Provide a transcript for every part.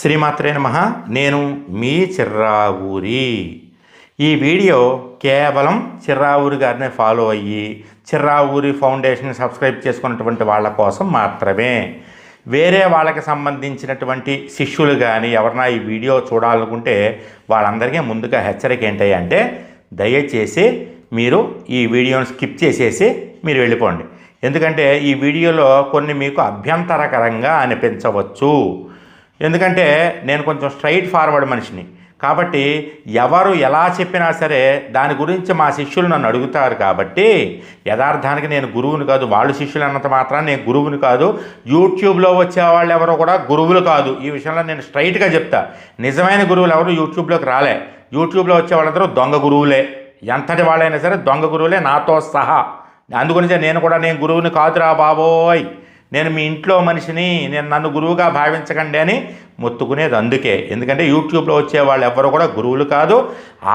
శ్రీమాత్రే నమ. నేను మీ చిర్రావూరి. ఈ వీడియో కేవలం చిర్రావూరి గారిని ఫాలో అయ్యి చిర్రావూరి ఫౌండేషన్ సబ్స్క్రైబ్ చేసుకున్నటువంటి వాళ్ళ కోసం మాత్రమే. వేరే వాళ్ళకి సంబంధించినటువంటి శిష్యులు కానీ ఎవరన్నా ఈ వీడియో చూడాలనుకుంటే వాళ్ళందరికీ ముందుగా హెచ్చరిక ఏంటి అంటే దయచేసి మీరు ఈ వీడియోని స్కిప్ చేసేసి మీరు వెళ్ళిపోండి. ఎందుకంటే ఈ వీడియోలో కొన్ని మీకు అభ్యంతరకరంగా అనిపించవచ్చు. ఎందుకంటే నేను కొంచెం స్ట్రైట్ ఫార్వర్డ్ మనిషిని. కాబట్టి ఎవరు ఎలా చెప్పినా సరే దాని గురించి మా శిష్యులు నన్ను అడుగుతారు కాబట్టి యథార్థానికి నేను గురువుని కాదు వాళ్ళు శిష్యులు అన్నంత మాత్రం నేను గురువుని కాదు. యూట్యూబ్లో వచ్చే వాళ్ళు ఎవరో కూడా గురువులు కాదు. ఈ విషయంలో నేను స్ట్రైట్గా చెప్తా. నిజమైన గురువులు ఎవరు యూట్యూబ్లోకి రాలే. యూట్యూబ్లో వచ్చే వాళ్ళందరూ దొంగ గురువులే. ఎంతటి వాళ్ళైనా సరే దొంగ గురువులే నాతో సహా. అందుగురించి నేను కూడా నేను గురువుని కాదురా బాబోయ్. నేను మీ ఇంట్లో మనిషిని నేను నన్ను గురువుగా భావించకండి అని మొత్తుకునేది అందుకే. ఎందుకంటే యూట్యూబ్లో వచ్చే వాళ్ళు ఎవరు కూడా గురువులు కాదు.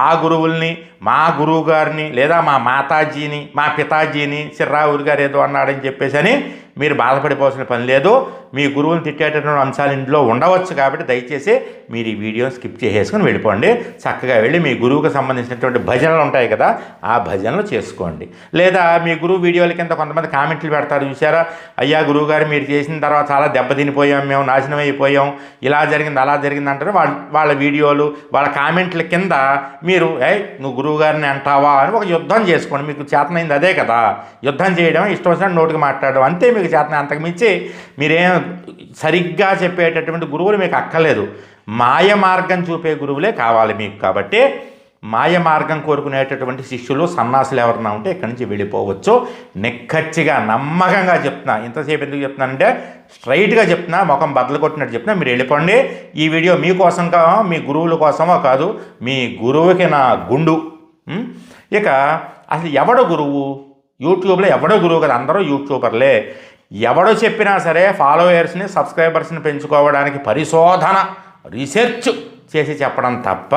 ఆ గురువుల్ని మా గురువు గారిని లేదా మా మాతాజీని మా పితాజీని సిర్రావురి గారు ఏదో అన్నాడని చెప్పేసి అని మీరు బాధపడిపోవాల్సిన పని లేదు. మీ గురువుని తిట్టేటటువంటి అంశాలు ఇంట్లో ఉండవచ్చు కాబట్టి దయచేసి మీరు ఈ వీడియోని స్కిప్ చేసేసుకుని వెళ్ళిపోండి. చక్కగా వెళ్ళి మీ గురువుకు సంబంధించినటువంటి భజనలు ఉంటాయి కదా ఆ భజనలు చేసుకోండి. లేదా మీ గురువు వీడియోల కింద కొంతమంది కామెంట్లు పెడతారు. చూసారా అయ్యా గురువు గారు మీరు చేసిన తర్వాత చాలా దెబ్బతినిపోయాం మేము నాశనం అయిపోయాం. ఇలా జరిగింది అలా జరిగింది అంటారు. వాళ్ళ వాళ్ళ వీడియోలు వాళ్ళ కామెంట్ల కింద మీరు ఏ నువ్వు గురువు గారిని అంటావా? అని ఒక యుద్ధం చేసుకోండి. మీకు చేతనైంది అదే కదా. యుద్ధం చేయడం ఇష్టం వచ్చినట్టు నోటికి మాట్లాడడం. అంతే మీకు చేతన అంతకుమించి మీరేం సరిగ్గా చెప్పేటటువంటి గురువులు మీకు అక్కర్లేదు. మాయ మార్గం చూపే గురువులే కావాలి మీకు కాబట్టి మాయ మార్గం కోరుకునేటటువంటి శిష్యులు సన్నాసులు ఎవరన్నా ఉంటే ఇక్కడి నుంచి వెళ్ళిపోవచ్చు. నిక్కచ్చిగా నమ్మకంగా చెప్తున్నా. ఇంతసేపు ఎందుకు చెప్తున్నానంటే స్ట్రైట్గా చెప్తున్నా ముఖం బద్దలు కొట్టినట్టు చెప్తున్నా. మీరు వెళ్ళిపోండి. ఈ వీడియో మీకోసం కా మీ గురువుల కోసమో కాదు మీ గురువుకి నా గుండు. ఇక అసలు ఎవడు గురువు? యూట్యూబ్లో ఎవడో గురువు కదా? అందరూ యూట్యూబర్లే. ఎవడో చెప్పినా సరే ఫాలోయర్స్ని సబ్స్క్రైబర్స్ని పెంచుకోవడానికి పరిశోధన రీసెర్చ్ చేసి చెప్పడం తప్ప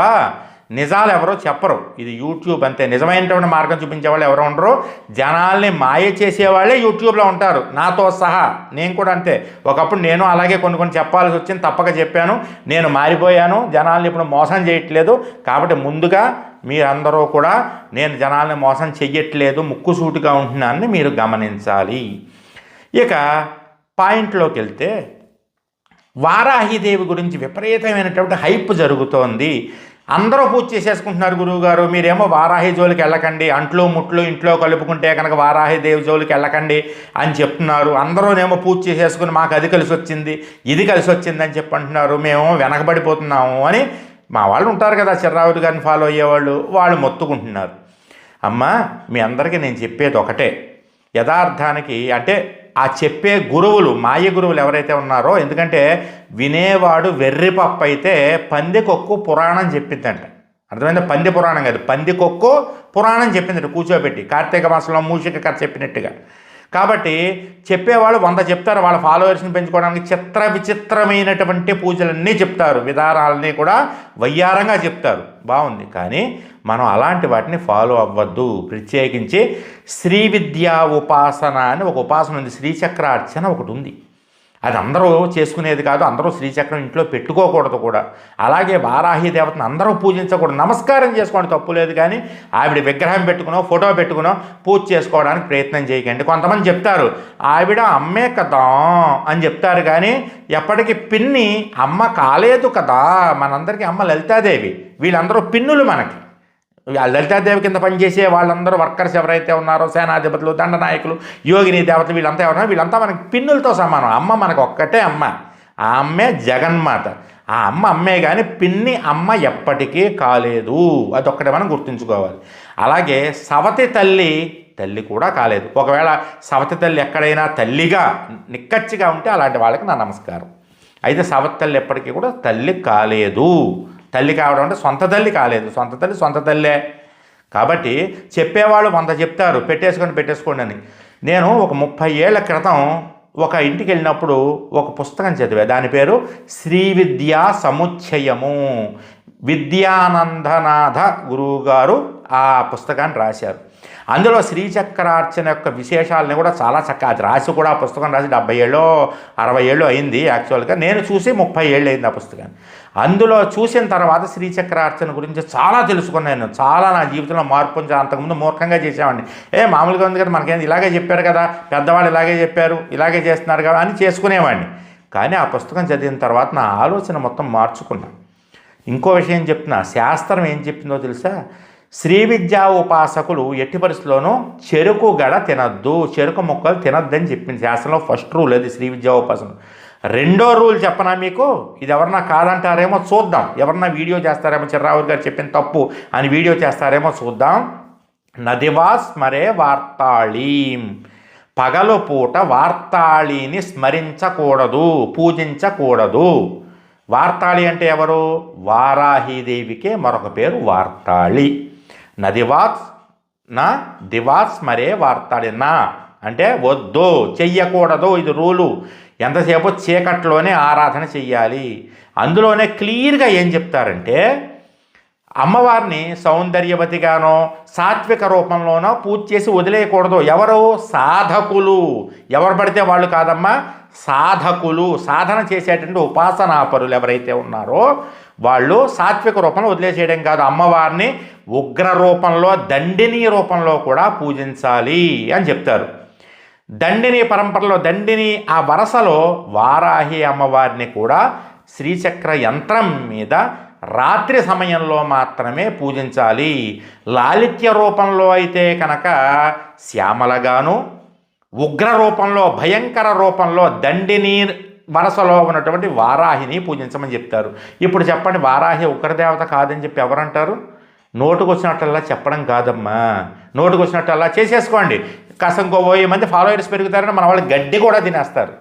నిజాలు ఎవరో చెప్పరు. ఇది యూట్యూబ్ అంతే. నిజమైనటువంటి మార్గం చూపించే వాళ్ళు ఎవరు ఉండరు. జనాల్ని మాయ చేసేవాళ్ళే యూట్యూబ్లో ఉంటారు. నాతో సహా. నేను కూడా అంతే. ఒకప్పుడు నేను అలాగే కొన్ని కొన్ని చెప్పాల్సి వచ్చింది. తప్పక చెప్పాను. నేను మారిపోయాను. జనాల్ని ఇప్పుడు మోసం చేయట్లేదు. కాబట్టి ముందుగా మీరందరూ కూడా నేను జనాల్ని మోసం చెయ్యట్లేదు. ముక్కుసూటిగా ఉంటున్నానని మీరు గమనించాలి. ఇక పాయింట్లోకి వెళ్తే వారాహిదేవి గురించి విపరీతమైనటువంటి హైప్ జరుగుతోంది. అందరూ పూజ చేసేసుకుంటున్నారు గురువుగారు. మీరేమో వారాహి జోలికి వెళ్ళకండి. అంట్లో ముట్లు ఇంట్లో కలుపుకుంటే కనుక వారాహి దేవి జోలికి వెళ్ళకండి అని చెప్తున్నారు. అందరూనేమో పూజ చేసేసుకుని మాకు అది కలిసి వచ్చింది ఇది కలిసి వచ్చింది అని చెప్పి అంటున్నారు. మేము వెనకబడిపోతున్నాము అని మా వాళ్ళు ఉంటారు కదా చిర్రావుడి గారిని ఫాలో అయ్యేవాళ్ళు. వాళ్ళు మొత్తుకుంటున్నారు. అమ్మ మీ అందరికీ నేను చెప్పేది ఒకటే. యథార్థానికి అంటే ఆ చెప్పే గురువులు మాయ గురువులు ఎవరైతే ఉన్నారో ఎందుకంటే వినేవాడు వెర్రిపప్పు అయితే పందికొక్కు పురాణం చెప్పిందంట. అర్థమైంది? పంది పురాణం కాదు పందికొక్కు పురాణం చెప్పిందంట కూర్చోబెట్టి. కార్తీక మాసంలో మూషిక కథ చెప్పినట్టుగా. కాబట్టి చెప్పేవాళ్ళు వంద చెప్తారు వాళ్ళ ఫాలోవర్స్ని పెంచుకోవడానికి చిత్ర విచిత్రమైనటువంటి పూజలన్నీ చెప్తారు. విధానాలన్నీ కూడా వయ్యారంగా చెప్తారు. బాగుంది. కానీ మనం అలాంటి వాటిని ఫాలో అవ్వద్దు. ప్రత్యేకించి శ్రీ విద్యా ఉపాసన అని ఒక ఉపాసన ఉంది. శ్రీచక్రార్చన ఒకటి ఉంది. అది అందరూ చేసుకునేది కాదు అందరూ శ్రీచక్రం ఇంట్లో పెట్టుకోకూడదు కూడా. అలాగే వారాహి దేవతను అందరూ పూజించకూడదు. నమస్కారం చేసుకోండి తప్పు లేదు కానీ ఆవిడ విగ్రహం పెట్టుకునో ఫోటో పెట్టుకునో పూజ చేసుకోవడానికి ప్రయత్నం చేయకండి. కొంతమంది చెప్తారు ఆవిడ అమ్మే కదా అని చెప్తారు కానీ ఎప్పటికీ పిన్ని అమ్మ కాలేదు కదా. మనందరికీ అమ్మ లలితాదేవి. వీళ్ళందరూ పిన్నులు మనకి. లలితాదేవి కింద పనిచేసే వాళ్ళందరూ వర్కర్స్ ఎవరైతే ఉన్నారో సేనాధిపతులు దండనాయకులు యోగిని దేవతలు వీళ్ళంతా ఎవరన్నా వీళ్ళంతా మనకి పిన్నులతో సమానం. అమ్మ మనకు ఒక్కటే అమ్మ. ఆ అమ్మే జగన్మాత. ఆ అమ్మ అమ్మే కానీ పిన్ని అమ్మ ఎప్పటికీ కాలేదు. అదొక్కటే మనం గుర్తుంచుకోవాలి. అలాగే సవతి తల్లి తల్లి కూడా కాలేదు. ఒకవేళ సవతి తల్లి ఎక్కడైనా తల్లిగా నిక్కచ్చిగా ఉంటే అలాంటి వాళ్ళకి నా నమస్కారం. అయితే సవతి తల్లి ఎప్పటికీ కూడా తల్లి కాలేదు. తల్లి కావడం అంటే సొంత తల్లి కాలేదు. సొంత తల్లి సొంత తల్లే. కాబట్టి చెప్పేవాళ్ళు వంద చెప్తారు. పెట్టేసుకొని పెట్టేసుకోండి అని. నేను ఒక ముప్పై ఏళ్ళ క్రితం ఒక ఇంటికి వెళ్ళినప్పుడు ఒక పుస్తకం చదివా. దాని పేరు శ్రీ విద్యా సముచ్చయము. విద్యానందనాథ గురువు గారు ఆ పుస్తకాన్ని రాశారు. అందులో శ్రీచక్రార్చన యొక్క విశేషాలని కూడా చాలా చక్కగా అది రాసి కూడా ఆ పుస్తకం రాసి డెబ్బై ఏళ్ళు అరవై ఏళ్ళు అయింది యాక్చువల్గా. నేను చూసి ముప్పై ఏళ్ళు అయింది ఆ పుస్తకాన్ని. అందులో చూసిన తర్వాత శ్రీచక్రార్చన గురించి చాలా తెలుసుకున్నాను చాలా నా జీవితంలో మార్పు అంతకుముందు మూర్ఖంగా చేసేవాడిని. ఏ మామూలుగా ఉంది కదా మనకేం ఇలాగే చెప్పారు కదా పెద్దవాళ్ళు ఇలాగే చెప్పారు ఇలాగే చేస్తున్నారు కదా అని చేసుకునేవాడిని. కానీ ఆ పుస్తకం చదివిన తర్వాత నా ఆలోచన మొత్తం మార్చుకున్నాను ఇంకో విషయం చెప్తున్నా శాస్త్రం ఏం చెప్పిందో తెలుసా? శ్రీ విద్యా ఉపాసకులు ఎట్టి పరిస్థితుల్లోనూ చెరుకు గడ తినద్దు చెరుకు మొక్కలు తినద్దని చెప్పింది. శాస్త్రంలో ఫస్ట్ రూల్ అది శ్రీ విద్యా ఉపాసన రెండో రూల్ చెప్పనా మీకు? ఇది ఎవరన్నా కాదంటారేమో చూద్దాం. ఎవరన్నా వీడియో చేస్తారేమో చిర్రావు గారు చెప్పిన తప్పు అని వీడియో చేస్తారేమో చూద్దాం. నదివా స్మరే వార్తాళీం. పగలు పూట వార్తాళిని స్మరించకూడదు పూజించకూడదు. వార్తాళి అంటే ఎవరు? వారాహీదేవికే మరొక పేరు వార్తాళి. నదివాత్ నా దివాత్ స్మరే వార్తాళి నా. అంటే వద్దు చెయ్యకూడదు ఇది రూలు. ఎంతసేపు చీకట్లోనే ఆరాధన చెయ్యాలి? అందులోనే క్లియర్గా ఏం చెప్తారంటే అమ్మవారిని సౌందర్యవతిగానో సాత్విక రూపంలోనో పూజ చేసి వదిలేయకూడదు. ఎవరు? సాధకులు. ఎవరు పడితే వాళ్ళు కాదమ్మా సాధకులు. సాధన చేసేటువంటి ఉపాసనాపరులు ఎవరైతే ఉన్నారో వాళ్ళు సాత్విక రూపంలో వదిలేసేయడం కాదు. అమ్మవారిని ఉగ్ర రూపంలో దండిని రూపంలో కూడా పూజించాలి అని చెప్తారు. దండిని పరంపరలో దండిని ఆ వరసలో వారాహి అమ్మవారిని కూడా శ్రీచక్ర యంత్రం మీద రాత్రి సమయంలో మాత్రమే పూజించాలి. లాలిత్య రూపంలో అయితే కనుక శ్యామలగాను ఉగ్ర రూపంలో భయంకర రూపంలో దండిని వరసలో ఉన్నటువంటి వారాహిని పూజించమని చెప్తారు. ఇప్పుడు చెప్పండి వారాహి ఉగ్రదేవత కాదని చెప్పి ఎవరంటారు? నోటుకు చెప్పడం కాదమ్మా. నోటుకు వచ్చినట్టల్లా చేసేసుకోండి. కాస్త ఇంకో వెయ్యి మంది ఫాలోయర్స్ పెరుగుతారని మన వాళ్ళు గడ్డి కూడా తినేస్తారు.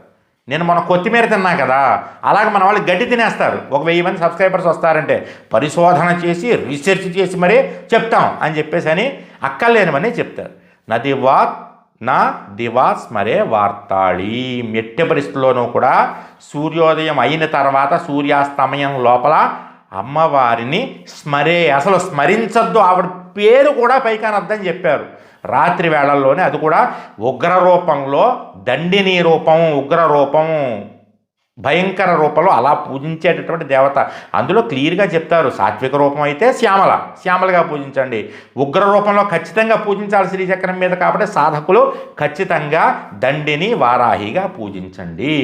నేను మన కొత్తిమీర తిన్నా కదా అలాగే మన వాళ్ళు గడ్డి తినేస్తారు. ఒక వెయ్యి మంది సబ్స్క్రైబర్స్ వస్తారంటే పరిశోధన చేసి రీసెర్చ్ చేసి మరీ చెప్తాం అని చెప్పేసి అని అక్కర్లేనివని చెప్తారు. నది వా నా దివా స్మరే వార్తాళి. ఎట్టి పరిస్థితుల్లోనూ కూడా సూర్యోదయం అయిన తర్వాత సూర్యాస్తమయం లోపల అమ్మవారిని స్మరే అసలు స్మరించద్దు. ఆవిడ పేరు కూడా పైకానద్దని చెప్పారు. రాత్రి వేళల్లోనే అది కూడా ఉగ్ర రూపంలో దండిని రూపం ఉగ్ర రూపం భయంకర రూపంలో అలా పూజించేటటువంటి దేవత. అందులో క్లియర్గా చెప్తారు సాత్విక రూపం అయితే శ్యామల శ్యామలగా పూజించండి. ఉగ్ర రూపంలో ఖచ్చితంగా పూజించాలి శ్రీచక్రం మీద కాబట్టి సాధకులు ఖచ్చితంగా దండిని వారాహిగా పూజించండి.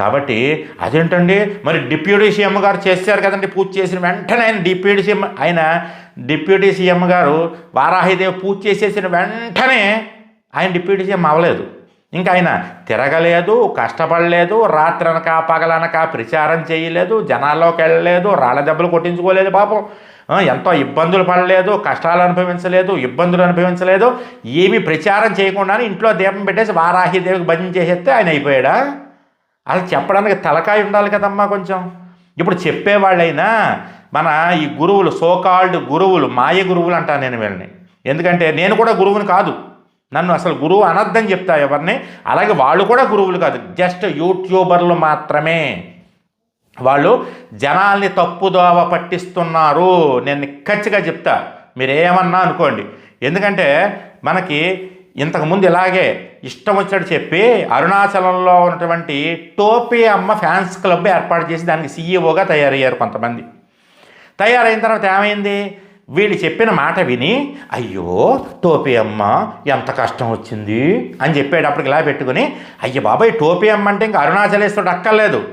కాబట్టి అదేంటండి? మరి డిప్యూటీ సీఎం గారు చేశారు కదండి పూజ చేసిన వెంటనే ఆయన డిప్యూటీ సీఎం ఆయన డిప్యూటీ సీఎం గారు వారాహిదేవి పూజ చేసేసిన వెంటనే ఆయన డిప్యూటీ సీఎం అవ్వలేదు. ఇంకా ఆయన తిరగలేదు కష్టపడలేదు రాత్రనక పగలనక ప్రచారం చేయలేదు జనాల్లోకి వెళ్ళలేదు రాళ్ళ దెబ్బలు కొట్టించుకోలేదు పాపం. ఎంతో ఇబ్బందులు పడలేదు కష్టాలు అనుభవించలేదు ఇబ్బందులు అనుభవించలేదు ఏమీ ప్రచారం చేయకుండానే ఇంట్లో దీపం పెట్టేసి వారాహిదేవికి భజన చేసేస్తే ఆయన అయిపోయాడా? అలా చెప్పడానికి తలకాయ ఉండాలి కదమ్మా కొంచెం. ఇప్పుడు చెప్పేవాళ్ళైనా మన ఈ గురువులు సోకాల్డ్ గురువులు మాయ గురువులు అంటాను నేను వీళ్ళని. ఎందుకంటే నేను కూడా గురువుని కాదు. నన్ను అసలు గురువు అనర్థం చెప్తా ఎవరిని. అలాగే వాళ్ళు కూడా గురువులు కాదు. జస్ట్ యూట్యూబర్లు మాత్రమే. వాళ్ళు జనాల్ని తప్పుదోవ పట్టిస్తున్నారు. నేను నిక్కచ్చిగా చెప్తా. మీరు ఏమన్నా అనుకోండి. ఎందుకంటే మనకి ఇంతకుముందు ఇలాగే ఇష్టం వచ్చినట్టు చెప్పి అరుణాచలంలో ఉన్నటువంటి టోపీ అమ్మ ఫ్యాన్స్ క్లబ్ ఏర్పాటు చేసి దానికి సీఈఓగా తయారయ్యారు కొంతమంది. తయారైన తర్వాత ఏమైంది? వీళ్ళు చెప్పిన మాట విని అయ్యో టోపీ అమ్మ ఎంత కష్టం వచ్చింది అని చెప్పేటప్పటికి ఇలా పెట్టుకుని అయ్య బాబాయ్ టోపీ అమ్మ అంటే ఇంకా అరుణాచలేశ్వరుడు అక్కర్లేదు.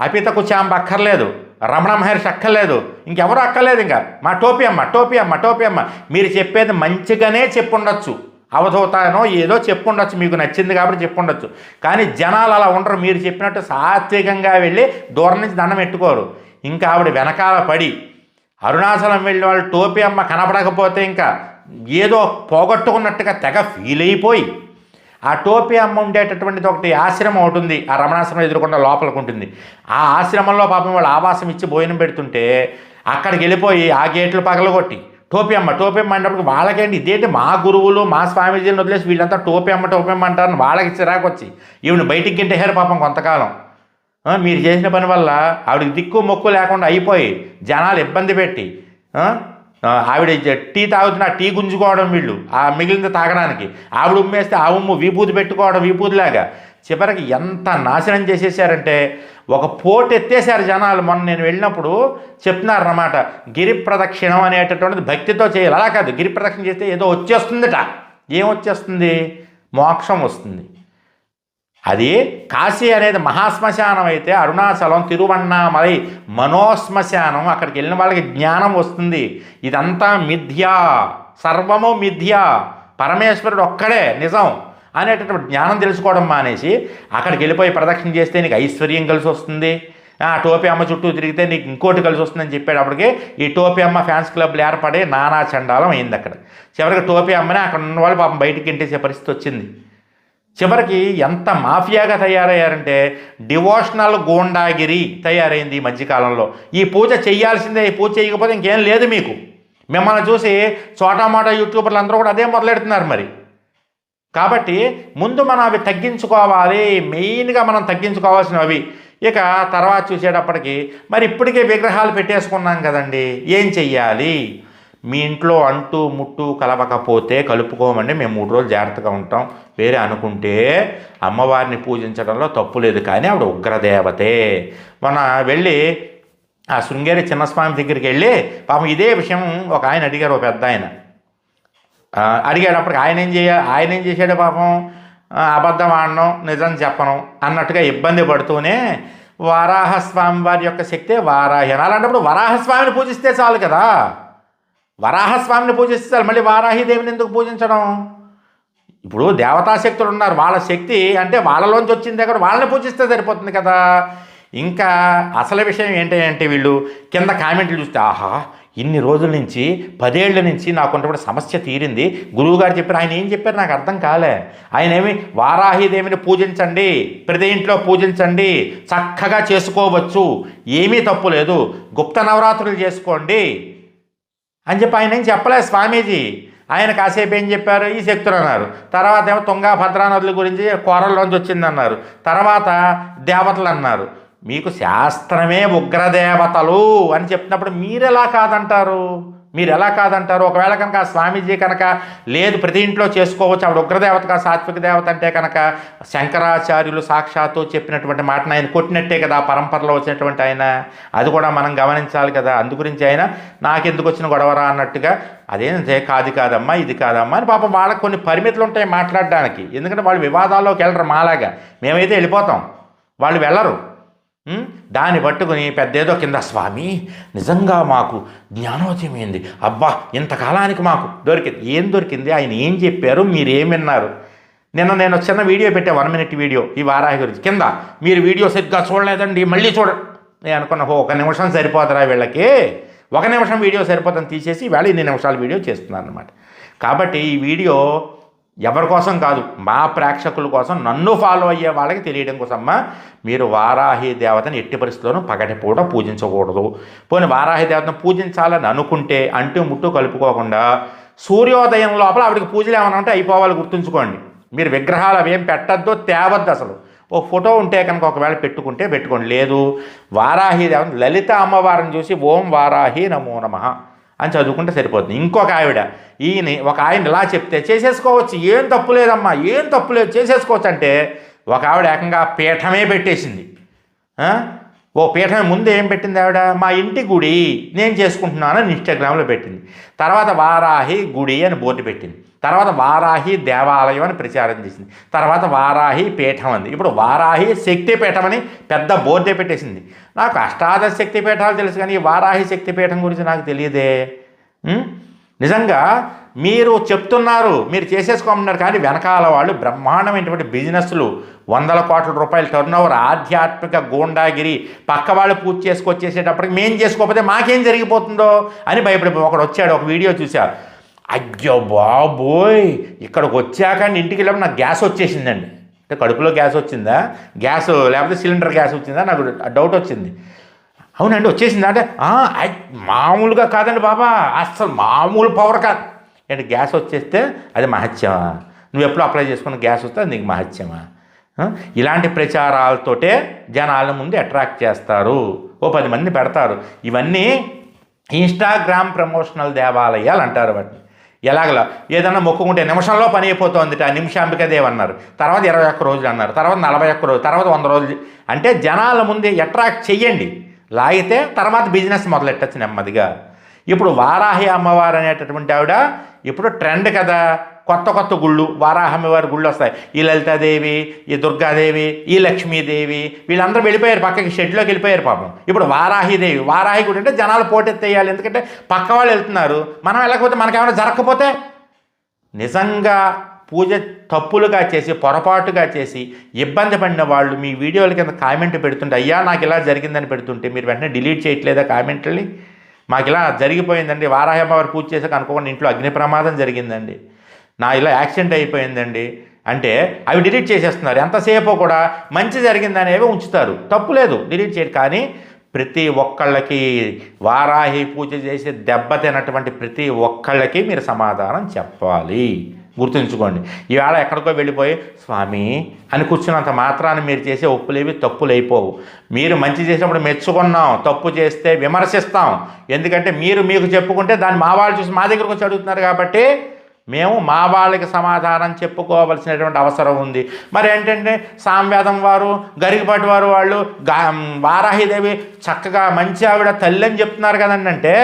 అపిత చాంబ అక్కర్లేదు. రమణ మహర్షి అక్కర్లేదు. ఇంకెవరు అక్కర్లేదు ఇంకా. మా టోపీ అమ్మ టోపీ అమ్మ టోపీ అమ్మ. మీరు చెప్పేది మంచిగానే చెప్పుండొచ్చు. అవధూతానో ఏదో చెప్పుండొచ్చు మీకు నచ్చింది కాబట్టి చెప్పుండొచ్చు. కానీ జనాలు అలా ఉండరు. మీరు చెప్పినట్టు సాత్వికంగా వెళ్ళి దూరం నుంచి దండం పెట్టుకోరు. ఇంకా ఆవిడ వెనకాల పడి అరుణాచలం వెళ్ళిన వాళ్ళు టోపీ అమ్మ కనపడకపోతే ఇంకా ఏదో పోగొట్టుకున్నట్టుగా తెగ ఫీల్ అయిపోయి ఆ టోపీ అమ్మ ఉండేటటువంటిది ఒకటి ఆశ్రమం ఒకటి ఉంది. ఆ రమణాశ్రమం ఎదురుకుండా లోపలికి ఉంటుంది. ఆ ఆశ్రమంలో పాపం వాళ్ళు ఆవాసం ఇచ్చి భోజనం పెడుతుంటే అక్కడికి వెళ్ళిపోయి ఆ గేట్లు పగలగొట్టి టోపీ అమ్మ టోపీ అమ్మ అన్నప్పుడు వాళ్ళకేంటి? ఇదేంటి మా గురువులు మా స్వామీజీని వదిలేసి వీళ్ళంతా టోపీ అమ్మ టోపీ అమ్మ అంటారని వాళ్ళకి చిరాకు వచ్చి ఈవిని బయటికి గింటేహారు పాపం కొంతకాలం. మీరు చేసిన పని వల్ల ఆవిడకి దిక్కు మొక్కు లేకుండా అయిపోయి జనాలు ఇబ్బంది పెట్టి ఆవిడ టీ తాగుతున్న టీ గుంజుకోవడం వీళ్ళు ఆ మిగిలింది తాగడానికి. ఆవిడ ఉమ్మేస్తే ఆ ఉమ్ము విభూతి పెట్టుకోవడం విభూతిలాగా. చివరికి ఎంత నాశనం చేసేసారంటే ఒక పోటు ఎత్తేసారు జనాలు. మొన్న నేను వెళ్ళినప్పుడు చెప్తున్నారన్నమాట గిరి ప్రదక్షిణం అనేటటువంటిది భక్తితో చేయాలి. అలా కాదు గిరి ప్రదక్షిణ చేస్తే ఏదో వచ్చేస్తుందిట. ఏం వచ్చేస్తుంది? మోక్షం వస్తుంది. అది కాశీ అనేది మహాశ్మశానం అయితే అరుణాచలం తిరువన్నామలై మనోశ్మశానం అక్కడికి వెళ్ళిన వాళ్ళకి జ్ఞానం వస్తుంది. ఇదంతా మిథ్య సర్వము మిథ్య. పరమేశ్వరుడు ఒక్కడే నిజం. అనేటటువంటి జ్ఞానం తెలుసుకోవడం మానేసి అక్కడికి వెళ్ళిపోయి ప్రదక్షిణ చేస్తే నీకు ఐశ్వర్యం కలిసి వస్తుంది. ఆ టోపీ అమ్మ చుట్టూ తిరిగితే నీకు ఇంకోటి కలిసి వస్తుందని చెప్పేటప్పటికి ఈ టోపీ అమ్మ ఫ్యాన్స్ క్లబ్లు ఏర్పడి నానా చండాలం అయింది అక్కడ. చివరికి టోపీ అమ్మని అక్కడ ఉన్న వాళ్ళు పాపం బయటికి ఇంటేసే పరిస్థితి వచ్చింది. చివరికి ఎంత మాఫియాగా తయారయ్యారంటే డివోషనల్ గూండాగిరి తయారైంది ఈ మధ్యకాలంలో. ఈ పూజ చేయాల్సిందే ఈ పూజ చేయకపోతే ఇంకేం లేదు మీకు. మిమ్మల్ని చూసి చోటామోటా యూట్యూబర్లు అందరూ కూడా అదే మొదలెడుతున్నారు మరి. కాబట్టి ముందు మనం అవి తగ్గించుకోవాలి. మెయిన్గా మనం తగ్గించుకోవాల్సినవి అవి. ఇక తర్వాత చూసేటప్పటికి మరి ఇప్పటికే విగ్రహాలు పెట్టేసుకున్నాం కదండి. ఏం చెయ్యాలి? మీ ఇంట్లో అంటూ ముట్టు కలవకపోతే కలుపుకోమండి. మేము మూడు రోజులు జాగ్రత్తగా ఉంటాం. వేరే అనుకుంటే అమ్మవారిని పూజించడంలో తప్పు లేదు. కానీ ఆవిడ ఉగ్రదేవతే. మన వెళ్ళి ఆ శృంగేరి చిన్నస్వామి దగ్గరికి వెళ్ళి పాపం ఇదే విషయం ఒక ఆయన అడిగారు ఒక పెద్ద ఆయన. అడిగేటప్పటికి ఆయన ఏం చేయ ఆయన ఏం చేశాడు పాపం? అబద్ధం ఆడడం నిజం చెప్పను అన్నట్టుగా ఇబ్బంది పడుతూనే వారాహస్వామి వారి యొక్క శక్తే వారాహి అని. అలాంటప్పుడు వరాహస్వామిని పూజిస్తే చాలు కదా. వరాహస్వామిని పూజిస్తే చాలు. మళ్ళీ వారాహిదేవిని ఎందుకు పూజించడం? ఇప్పుడు దేవతాశక్తులు ఉన్నారు. వాళ్ళ శక్తి అంటే వాళ్ళలోంచి వచ్చింది దగ్గర వాళ్ళని పూజిస్తే సరిపోతుంది కదా. ఇంకా అసలు విషయం ఏంటి అంటే వీళ్ళు కింద కామెంట్లు చూస్తే ఆహా ఇన్ని రోజుల నుంచి పదేళ్ళ నుంచి నాకు ఉన్నటువంటి సమస్య తీరింది. గురువుగారు చెప్పారు ఆయన ఏం చెప్పారు నాకు అర్థం కాలే. ఆయన ఏమి వారాహిదేవిని పూజించండి ప్రతి ఇంట్లో పూజించండి చక్కగా చేసుకోవచ్చు. ఏమీ తప్పు లేదు. గుప్త నవరాత్రులు చేసుకోండి అని చెప్పి ఆయన ఏం చెప్పలేదు స్వామీజీ. ఆయన కాసేపు ఏం చెప్పారు? ఈ శక్తులు అన్నారు. తర్వాత ఏమో తుంగా భద్రా నదుల గురించి కోరల్లోంచి వచ్చిందన్నారు. తర్వాత దేవతలు అన్నారు. మీకు శాస్త్రమే ఉగ్రదేవతలు అని చెప్పినప్పుడు మీరెలా కాదంటారు? మీరు ఎలా కాదంటారు? ఒకవేళ కనుక స్వామీజీ కనుక లేదు ప్రతి ఇంట్లో చేసుకోవచ్చు ఆవిడ ఉగ్రదేవతగా సాత్విక దేవత అంటే కనుక శంకరాచార్యులు సాక్షాత్తు చెప్పినటువంటి మాటను ఆయన కొట్టినట్టే కదా పరంపరలో వచ్చినటువంటి ఆయన. అది కూడా మనం గమనించాలి కదా. అందు గురించి ఆయన నాకెందుకు వచ్చిన గొడవరా? అన్నట్టుగా అదేంటే కాదు కాదమ్మా ఇది కాదమ్మా అని పాపం వాళ్ళకి కొన్ని పరిమితులు ఉంటాయి మాట్లాడడానికి. ఎందుకంటే వాళ్ళు వివాదాల్లోకి వెళ్ళరు మాలాగా. మేమైతే వెళ్ళిపోతాం. వాళ్ళు వెళ్ళరు. దాన్ని పట్టుకుని పెద్దేదో కింద స్వామి నిజంగా మాకు జ్ఞానోదయమైంది అబ్బా ఇంతకాలానికి మాకు దొరికింది. ఏం దొరికింది? ఆయన ఏం చెప్పారు? మీరు ఏం విన్నారు నిన్న నేను చిన్న వీడియో పెట్టా వన్ మినిట్ వీడియో ఈ వారాహి గురించి. కింద మీరు వీడియో సరిగ్గా చూడలేదండి మళ్ళీ చూడ నేను అనుకున్న ఒక నిమిషం సరిపోతారా వీళ్ళకి. ఒక నిమిషం వీడియో సరిపోతుంది తీసేసి వేళ ఇన్ని నిమిషాలు వీడియో చేస్తున్నాను అనమాట కాబట్టి ఈ వీడియో ఎవరి కోసం కాదు మా ప్రేక్షకుల కోసం నన్ను ఫాలో అయ్యే వాళ్ళకి తెలియడం కోసమ్మా మీరు వారాహి దేవతని ఎట్టి పరిస్థితుల్లోనూ పగటిపూట పూజించకూడదు. పోనీ వారాహి దేవతను పూజించాలని అనుకుంటే అంటూ ముట్టు కలుపుకోకుండా సూర్యోదయం లోపల ఆవిడకి పూజలు ఏమైనా ఉంటే అయిపోవాలి గుర్తుంచుకోండి. మీరు విగ్రహాలు అవేం పెట్టద్దు తేవద్దు అసలు. ఓ ఫోటో ఉంటే కనుక ఒకవేళ పెట్టుకుంటే పెట్టుకోండి. లేదు వారాహి దేవత లలిత అమ్మవారిని చూసి ఓం వారాహి నమో నమః అని చదువుకుంటే సరిపోతుంది. ఇంకొక ఆవిడ ఈయన ఒక ఆయన ఇలా చెప్తే చేసేసుకోవచ్చు ఏం తప్పు లేదమ్మా ఏం తప్పు లేదు చేసేసుకోవచ్చు అంటే ఒక ఆవిడ ఏకంగా పీఠమే పెట్టేసింది. ఓ పీఠం ముందు ఏం పెట్టింది ఆవిడ? మా ఇంటి గుడి. నేను చేసుకుంటున్నాను అని ఇన్స్టాగ్రామ్లో పెట్టింది. తర్వాత వారాహి గుడి అని బోర్డు పెట్టింది. తర్వాత వారాహి దేవాలయం అని ప్రచారం చేసింది. తర్వాత వారాహి పీఠం అంది. ఇప్పుడు వారాహి శక్తి పీఠం అని పెద్ద బోర్డే పెట్టేసింది. నాకు అష్టాదశ శక్తి పీఠాలు తెలుసు కానీ వారాహి శక్తి పీఠం గురించి నాకు తెలియదే. నిజంగా మీరు చెప్తున్నారు మీరు చేసేసుకోమన్నారు కానీ వెనకాల వాళ్ళు బ్రహ్మాండమైనటువంటి బిజినెస్లు వందల కోట్ల రూపాయల టర్న్ ఓవర్ ఆధ్యాత్మిక గూండాగిరి పక్క వాళ్ళు పూజ చేసుకొచ్చేసేటప్పటికి మేం చేసుకోకపోతే మాకేం జరిగిపోతుందో అని భయపడి ఒకడు వచ్చాడు ఒక వీడియో చూసా. అయ్యో బాబోయ్! ఇక్కడికి వచ్చాక ఇంటికి వెళ్ళినప్పుడు నాకు గ్యాస్ వచ్చేసిందండి. అంటే కడుపులో గ్యాస్ వచ్చిందా? గ్యాస్ లేకపోతే సిలిండర్ గ్యాస్ వచ్చిందా? నాకు డౌట్ వచ్చింది. అవునండి వచ్చేసింది. అంటే మామూలుగా కాదండి బాబా అస్సలు మామూలు పవర్ కాదు. అంటే గ్యాస్ వచ్చేస్తే అది మహత్యమా? నువ్వు ఎప్పుడు అప్లై చేసుకున్న గ్యాస్ వస్తే అది నీకు మహత్యమా? ఇలాంటి ప్రచారాలతోటే జనాల ముందు అట్రాక్ట్ చేస్తారు. ఓ పది మంది పెడతారు. ఇవన్నీ ఇన్స్టాగ్రామ్ ప్రమోషనల్ దేవాలయాలు అంటారు వాటిని. ఎలాగలా? ఏదన్నా మొక్కుకుంటే నిమిషంలో పని అయిపోతుంది ఆ నిమిషాంబిక దేవి అన్నారు. తర్వాత ఇరవై ఒక్క రోజులు అన్నారు. తర్వాత నలభై ఒక్క రోజు తర్వాత వంద రోజులు. అంటే జనాల ముందే అట్రాక్ట్ చెయ్యండి. లాగితే తర్వాత బిజినెస్ మొదలెట్టచ్చు నెమ్మదిగా. ఇప్పుడు వారాహి అమ్మవారు అనేటటువంటి ఆవిడ ఇప్పుడు ట్రెండ్ కదా. కొత్త కొత్త గుళ్ళు వారాహమ్మవారి గుళ్ళు వస్తాయి. ఈ లలితాదేవి ఈ దుర్గాదేవి ఈ లక్ష్మీదేవి వీళ్ళందరూ వెళ్ళిపోయారు పక్కకి షెడ్లోకి వెళ్ళిపోయారు పాపం. ఇప్పుడు వారాహిదేవి వారాహి గుడి అంటే జనాలు పోటెత్తేయాలి. ఎందుకంటే పక్క వాళ్ళు వెళ్తున్నారు. మనం వెళ్ళకపోతే మనకేమైనా జరగకపోతే? నిజంగా పూజ తప్పులుగా చేసి పొరపాటుగా చేసి ఇబ్బంది పడిన వాళ్ళు మీ వీడియోల కింద కామెంట్ పెడుతుంటే అయ్యా నాకు ఇలా జరిగిందని పెడుతుంటే మీరు వెంటనే డిలీట్ చేయట్లేదా కామెంట్లని మాకు ఇలా జరిగిపోయిందండి. వారాహమ్మవారు పూజ చేసాక అనుకోకుండా ఇంట్లో అగ్ని ప్రమాదం జరిగిందండి. నా ఇలా యాక్సిడెంట్ అయిపోయిందండి. అంటే అవి డిలీట్ చేసేస్తున్నారు. ఎంతసేపు కూడా మంచి జరిగిందనేవి ఉంచుతారు. తప్పు లేదు. డిలీట్ చేయరు. కానీ ప్రతి ఒక్కళ్ళకి వారాహి పూజ చేసి దెబ్బ తినటువంటి ప్రతి ఒక్కళ్ళకి మీరు సమాధానం చెప్పాలి. గుర్తుంచుకోండి. ఈవేళ ఎక్కడికో వెళ్ళిపోయి స్వామి అని కూర్చున్నంత మాత్రాన్ని మీరు చేసే ఒప్పులేవి తప్పులు అయిపోవు మీరు మంచి చేసినప్పుడు మెచ్చుకున్నాం తప్పు చేస్తే విమర్శిస్తాం. ఎందుకంటే మీరు మీకు చెప్పుకుంటే దాన్ని మా వాళ్ళు చూసి మా దగ్గరకు వచ్చి అడుగుతున్నారు కాబట్టి మేము మా వాళ్ళకి సమాధానం చెప్పుకోవలసినటువంటి అవసరం ఉంది. మరి ఏంటంటే సామ్వేదం వారు గరికపాటి వారు వాళ్ళు గా వారాహిదేవి చక్కగా మంచి ఆవిడ తల్లి అని చెప్తున్నారు కదండి అంటే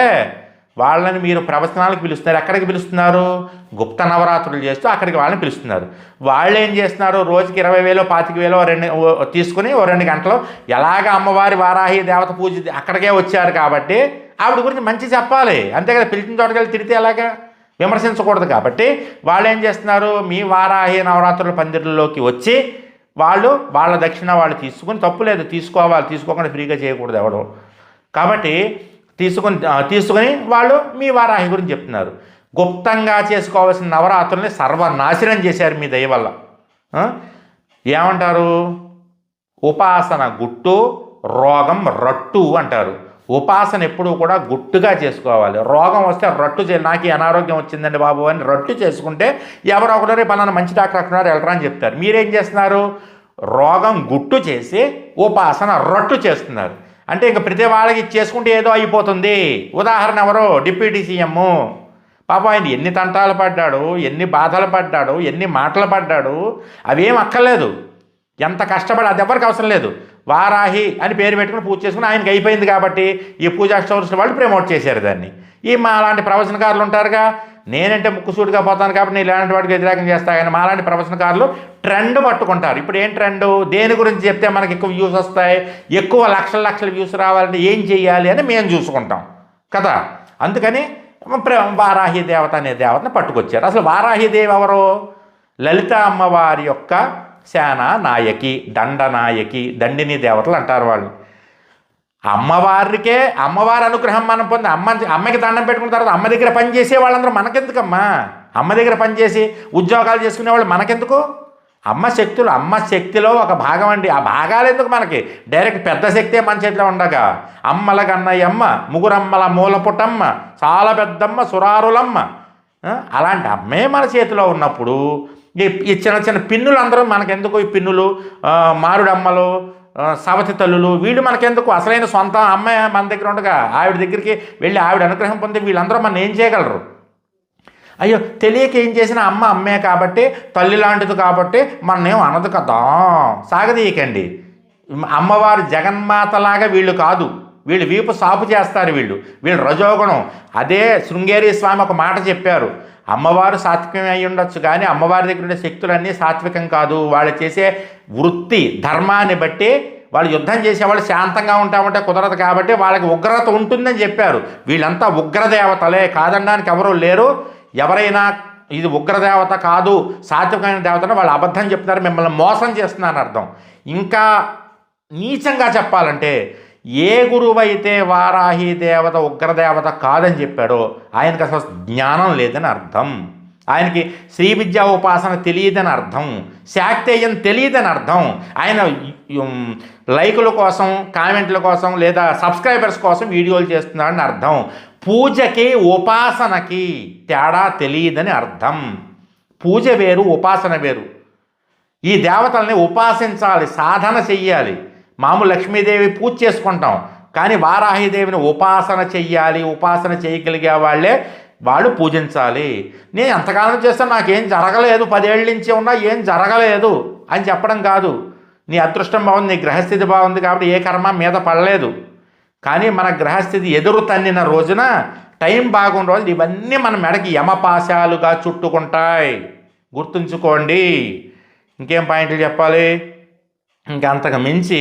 వాళ్ళని మీరు ప్రవచనాలకు పిలుస్తున్నారు. ఎక్కడికి పిలుస్తున్నారు? గుప్త నవరాత్రులు చేస్తూ అక్కడికి వాళ్ళని పిలుస్తున్నారు. వాళ్ళు ఏం చేస్తున్నారు? రోజుకి ఇరవై వేలు పాతిక వేలు రెండు ఓ- తీసుకుని ఓ రెండు గంటలు ఎలాగ అమ్మవారి వారాహి దేవత పూజ అక్కడికే వచ్చారు కాబట్టి ఆవిడ గురించి మంచి చెప్పాలి. అంతే కదా పిలిచిన తోటకెళ్ళి వెళ్ళి తిడితే ఎలాగా? విమర్శించకూడదు కాబట్టి వాళ్ళు ఏం చేస్తున్నారు? మీ వారాహి నవరాత్రుల పందిర్లలోకి వచ్చి వాళ్ళు వాళ్ళ దక్షిణ వాళ్ళు తీసుకుని తప్పు లేదు తీసుకోవాలి తీసుకోకుండా ఫ్రీగా చేయకూడదు ఎవడు కాబట్టి తీసుకుని తీసుకొని తీసుకుని వాళ్ళు మీ వారాహి గురించి చెప్తున్నారు. గుప్తంగా చేసుకోవాల్సిన నవరాత్రుల్ని సర్వనాశనం చేశారు మీ దయ వల్ల. ఏమంటారు? ఉపాసన గుట్టు రోగం రట్టు అంటారు. ఉపాసన ఎప్పుడూ కూడా గుట్టుగా చేసుకోవాలి. రోగం వస్తే రట్టు చే నాకు అనారోగ్యం వచ్చిందండి బాబు అని రట్టు చేసుకుంటే ఎవరో ఒకరు రేపు పలానా మంచి డాక్టర్ అక్కడ వెళ్ళరా అని చెప్తారు. మీరేం చేస్తున్నారు? రోగం గుట్టు చేసి ఉపాసన రట్టు చేస్తున్నారు. అంటే ఇంక ప్రతి వాళ్ళకి చేసుకుంటే ఏదో అయిపోతుంది. ఉదాహరణ ఎవరు డిప్యూటీ సీఎం. పాపం ఆయన ఎన్ని తంటాలు పడ్డాడు ఎన్ని బాధలు పడ్డాడు ఎన్ని మాటలు పడ్డాడు అవేం అక్కర్లేదు. ఎంత కష్టపడి అది ఎవరికి అవసరం లేదు. వారాహి అని పేరు పెట్టుకుని పూజ చేసుకుని ఆయనకి అయిపోయింది కాబట్టి ఈ పూజా స్టోర్స్ వాళ్ళు ప్రమోట్ చేశారు దాన్ని. ఈ మా అలాంటి ప్రవచనకారులు ఉంటారుగా? నేనంటే ముక్కుసూటిగా పోతాను కాబట్టి నేను ఇలాంటి వాడికి వ్యతిరేకం చేస్తా. కానీ మా ప్రవచనకారులు ట్రెండ్ పట్టుకుంటారు. ఇప్పుడు ఏం ట్రెండ్? దేని గురించి చెప్తే మనకి ఎక్కువ వ్యూస్ వస్తాయి? ఎక్కువ లక్షల లక్షల వ్యూస్ రావాలంటే ఏం చేయాలి అని మేము చూసుకుంటాం. కదా? అందుకని ప్ర వారాహి దేవత అనే దేవతను పట్టుకొచ్చారు. అసలు వారాహిదేవి ఎవరు? లలిత అమ్మవారి యొక్క శానా నాయకి దండ నాయకి దండిని దేవతలు అంటారు వాళ్ళు. అమ్మవారికే అమ్మవారి అనుగ్రహం మనం పొంది అమ్మ అమ్మకి దండం పెట్టుకున్న తర్వాత అమ్మ దగ్గర పనిచేసే వాళ్ళందరూ మనకెందుకమ్మా? అమ్మ దగ్గర పనిచేసి ఉద్యోగాలు చేసుకునే వాళ్ళు మనకెందుకు? అమ్మ శక్తులు అమ్మ శక్తిలో ఒక భాగం అండి. ఆ భాగాలు ఎందుకు మనకి? డైరెక్ట్ పెద్ద శక్తే మన చేతిలో ఉండగా అమ్మల గన్నయ్యమ్మ ముగురమ్మల మూలపుటమ్మ చాలా పెద్దమ్మ సురారులమ్మ. అలాంటి అమ్మే మన చేతిలో ఉన్నప్పుడు ఈ చిన్న చిన్న పిన్నులు అందరూ మనకెందుకు ఈ పిన్నులు? మారుడమ్మలు సవతి తల్లులు వీళ్ళు మనకెందుకు? అసలైన సొంత అమ్మాయి మన దగ్గర ఉండగా ఆవిడ దగ్గరికి వెళ్ళి ఆవిడ అనుగ్రహం పొంది వీళ్ళందరూ మన ఏం చేయగలరు? అయ్యో తెలియక ఏం చేసిన అమ్మ అమ్మే కాబట్టి తల్లి లాంటిది కాబట్టి మననేం అనదు కదా? సాగదీయకండి. అమ్మవారు జగన్మాతలాగా వీళ్ళు కాదు. వీళ్ళు వీపు సాపు చేస్తారు వీళ్ళు. వీళ్ళు రజోగుణం. అదే శృంగేరి స్వామి ఒక మాట చెప్పారు. అమ్మవారు సాత్వికం అయి ఉండొచ్చు కానీ అమ్మవారి దగ్గర ఉండే శక్తులన్నీ సాత్వికం కాదు. వాళ్ళు చేసే వృత్తి ధర్మాన్ని బట్టి వాళ్ళు యుద్ధం చేసేవాళ్ళు శాంతంగా ఉంటామంటే కుదరదు కాబట్టి వాళ్ళకి ఉగ్రత ఉంటుందని చెప్పారు. వీళ్ళంతా ఉగ్రదేవతలే కాదనడానికి ఎవరూ లేరు. ఎవరైనా ఇది ఉగ్రదేవత కాదు సాత్వికమైన దేవతను వాళ్ళు అబద్ధం చెప్తున్నారు మిమ్మల్ని మోసం చేస్తున్నారని అర్థం. ఇంకా నీచంగా చెప్పాలంటే ఏ గురువు అయితే వారాహి దేవత ఉగ్రదేవత కాదని చెప్పాడో ఆయనకు అసలు జ్ఞానం లేదని అర్థం. ఆయనకి శ్రీ విద్యా ఉపాసన తెలియదని అర్థం. శాక్తేయం తెలియదని అర్థం. ఆయన లైకుల కోసం కామెంట్ల కోసం లేదా సబ్స్క్రైబర్స్ కోసం వీడియోలు చేస్తున్నాడని అర్థం. పూజకి ఉపాసనకి తేడా తెలియదని అర్థం. పూజ వేరు ఉపాసన వేరు. ఈ దేవతల్ని ఉపాసించాలి సాధన చెయ్యాలి. మామూలు లక్ష్మీదేవి పూజ చేసుకుంటాం. కానీ వారాహిదేవిని ఉపాసన చెయ్యాలి ఉపాసన చేయగలిగే వాళ్ళే వాళ్ళు పూజించాలి. నేను ఎంతకాలం చేస్తాను నాకేం జరగలేదు. పదేళ్ళ నుంచి ఉన్నా ఏం జరగలేదు అని చెప్పడం కాదు. నీ అదృష్టం బాగుంది నీ గ్రహస్థితి బాగుంది కాబట్టి ఏ కర్మ మీద పడలేదు. కానీ మన గ్రహస్థితి ఎదురు తన్నిన రోజున టైం బాగున్న రోజు ఇవన్నీ మన మెడకి యమపాశాలుగా చుట్టుకుంటాయి. గుర్తుంచుకోండి. ఇంకేం పాయింట్లు చెప్పాలి? ఇంకా అంతకు మించి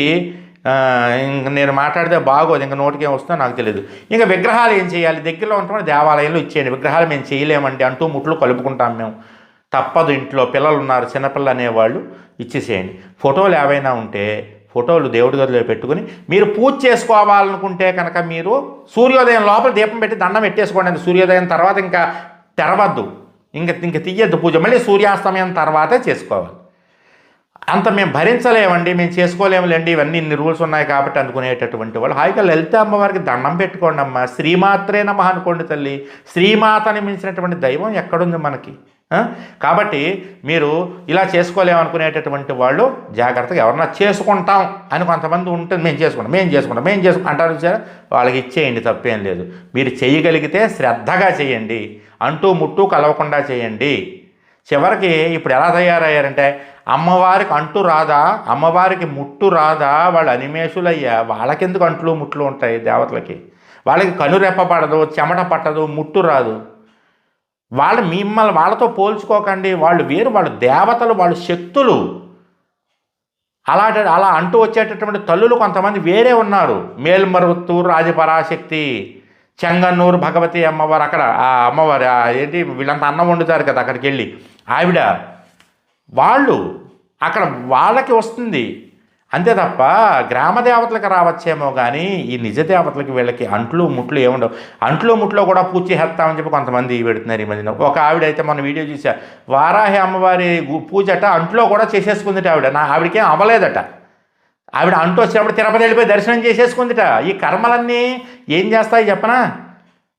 ఇంక నేను మాట్లాడితే బాగోదు ఇంకా నోటికి వస్తుందో నాకు తెలియదు ఇంకా విగ్రహాలు ఏం చేయాలి? దగ్గరలో ఉంటామని దేవాలయంలో ఇచ్చేయండి. విగ్రహాలు మేము చేయలేమండి అంటూ ముట్లు కలుపుకుంటాం మేము. తప్పదు ఇంట్లో. పిల్లలు ఉన్నారు చిన్నపిల్లలు అనేవాళ్ళు ఇచ్చేసేయండి. ఫోటోలు ఏవైనా ఉంటే ఫోటోలు దేవుడి గదిలో పెట్టుకుని మీరు పూజ చేసుకోవాలనుకుంటే కనుక మీరు సూర్యోదయం లోపల దీపం పెట్టి దండం పెట్టేసుకోండి సూర్యోదయం తర్వాత ఇంకా తెరవద్దు. ఇంకా ఇంక తీయద్దు పూజ. మళ్ళీ సూర్యాస్తమయం తర్వాతే చేసుకోవాలి. అంత మేము భరించలేమండి మేము చేసుకోలేములేండి ఇవన్నీ ఇన్ని రూల్స్ ఉన్నాయి కాబట్టి అనుకునేటటువంటి వాళ్ళు. హాయిగా లలిత అమ్మవారికి దండం పెట్టుకోండి అమ్మ. శ్రీమాత్రే నమ అనుకోండి తల్లి. శ్రీమాతని మించినటువంటి దైవం ఎక్కడుంది మనకి? కాబట్టి మీరు ఇలా చేసుకోలేమనుకునేటటువంటి వాళ్ళు జాగ్రత్తగా ఎవరన్నా చేసుకుంటాం అని కొంతమంది ఉంటుంది. మేము చేసుకుంటాం మేము చేసుకుంటాం మేము చేసుకుంటాం అంటారు చూసారా? వాళ్ళకి ఇచ్చేయండి తప్పేం లేదు. మీరు చేయగలిగితే శ్రద్ధగా చేయండి. అంటూ ముట్టు కలవకుండా చేయండి. చివరికి ఇప్పుడు ఎలా తయారయ్యారంటే అమ్మవారికి అంటు రాదా అమ్మవారికి ముట్టు రాదా వాళ్ళు అనిమేషులయ్యా వాళ్ళకెందుకు అంట్లు ముట్లు ఉంటాయి దేవతలకి? వాళ్ళకి కనురెప్ప పడదు చెమట పట్టదు ముట్టు రాదు. వాళ్ళు మిమ్మల్ని వాళ్ళతో పోల్చుకోకండి వాళ్ళు వేరు వాళ్ళు దేవతలు వాళ్ళు శక్తులు. అలాంటి అలా అంటూ వచ్చేటటువంటి తల్లులు కొంతమంది వేరే ఉన్నారు. మేల్మరుత్తు రాజపరాశక్తి. చెంగన్నూరు భగవతి అమ్మవారు అక్కడ ఆ అమ్మవారు ఏంటి వీళ్ళంతా అన్నం వండుతారు కదా అక్కడికి వెళ్ళి. ఆవిడ వాళ్ళు అక్కడ వాళ్ళకి వస్తుంది. అంతే తప్ప గ్రామదేవతలకు రావచ్చేమో కానీ ఈ నిజ దేవతలకి వీళ్ళకి అంట్లు ముట్లు ఏముండవు. అంట్లు ముట్లో కూడా పూజ చేస్తామని చెప్పి కొంతమంది పెడుతున్నారు ఈ మధ్యన. ఒక ఆవిడ అయితే మన వీడియో చూసా. వారాహి అమ్మవారి పూజట అంట్లో కూడా చేసేసుకుందిట ఆవిడ. నా ఆవిడకేం అవ్వలేదట. ఆవిడ అంటూ వచ్చినప్పుడు తిరుపతి వెళ్ళిపోయి దర్శనం చేసేసుకుందిట. ఈ కర్మలన్నీ ఏం చేస్తాయి చెప్పనా?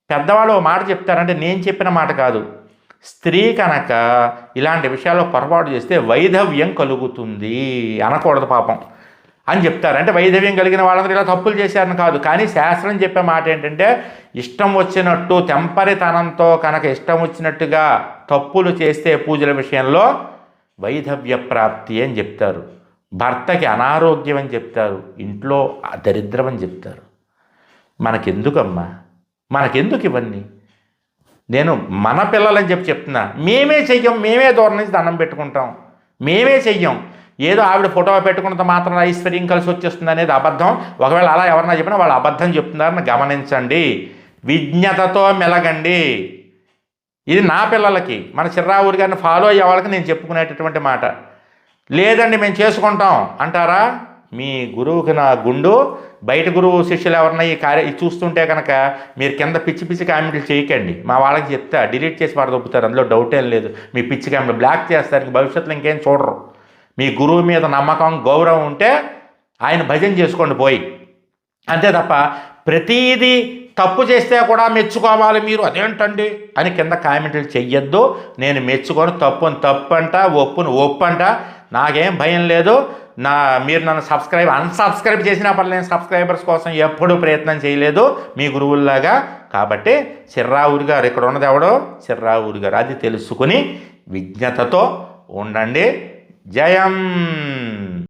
పెద్దవాళ్ళు ఓ మాట చెప్తారంటే నేను చెప్పిన మాట కాదు. స్త్రీ కనుక ఇలాంటి విషయాల్లో పొరపాటు చేస్తే వైధవ్యం కలుగుతుంది అనకూడదు పాపం అని చెప్తారు. అంటే వైధవ్యం కలిగిన వాళ్ళందరూ ఇలా తప్పులు చేశారని కాదు. కానీ శాస్త్రం చెప్పే మాట ఏంటంటే ఇష్టం వచ్చినట్టు తెంపరితనంతో కనుక ఇష్టం వచ్చినట్టుగా తప్పులు చేస్తే పూజల విషయంలో వైధవ్య ప్రాప్తి అని చెప్తారు. భర్తకి అనారోగ్యం అని చెప్తారు ఇంట్లో దరిద్రం అని చెప్తారు. మనకెందుకమ్మా? మనకెందుకు ఇవన్నీ? నేను మన పిల్లలని చెప్పి చెప్తున్నా. మేమే చెయ్యం మేమే దూరం నుంచి దండం పెట్టుకుంటాం. మేమే చెయ్యం. ఏదో ఆవిడ ఫోటో పెట్టుకున్నంత మాత్రం ఐశ్వర్యం కలిసి వచ్చేస్తుంది అనేది అబద్ధం. ఒకవేళ అలా ఎవరన్నా చెప్పినా వాళ్ళు అబద్ధం చెప్తున్నారని గమనించండి. విజ్ఞతతో మెలగండి. ఇది నా పిల్లలకి మన చిర్రావూరి గారిని ఫాలో అయ్యే వాళ్ళకి నేను చెప్పుకునేటటువంటి మాట. లేదండి మేము చేసుకుంటాం. అంటారా? మీ గురువుకి నా గుండు. బయట గురువు శిష్యులు ఎవరన్నా ఈ కార్య చూస్తుంటే కనుక మీరు కింద పిచ్చి పిచ్చి కామెంట్లు చేయకండి. మా వాళ్ళకి చెప్తా. డిలీట్ చేసి పడదొప్పుతారు అందులో డౌట్ ఏం లేదు. మీ పిచ్చి కామెంట్లు బ్లాక్ చేస్తారు. భవిష్యత్తులో ఇంకేం చూడరు. మీ గురువు మీద నమ్మకం గౌరవం ఉంటే ఆయన భజన చేసుకోండి పోయి. అంతే తప్ప ప్రతీదీ తప్పు చేస్తే కూడా మెచ్చుకోవాలి మీరు. అదేంటండి? అని కింద కామెంట్లు చెయ్యొద్దు. నేను మెచ్చుకొని. తప్పుని తప్పు అంట ఒప్పంట. ఒప్పు అంట నాకేం భయం లేదు. నా మీరు నన్ను సబ్స్క్రైబ్ అన్సబ్స్క్రైబ్ చేసినా పర్లేదు సబ్స్క్రైబర్స్ కోసం ఎప్పుడూ ప్రయత్నం చేయలేదు మీ గురువుల్లాగా. కాబట్టి చిర్రావురి గారు ఇక్కడ ఉన్నది ఎవడో? చిర్రావురి గారు. అది తెలుసుకుని విజ్ఞతతో ఉండండి. జయం!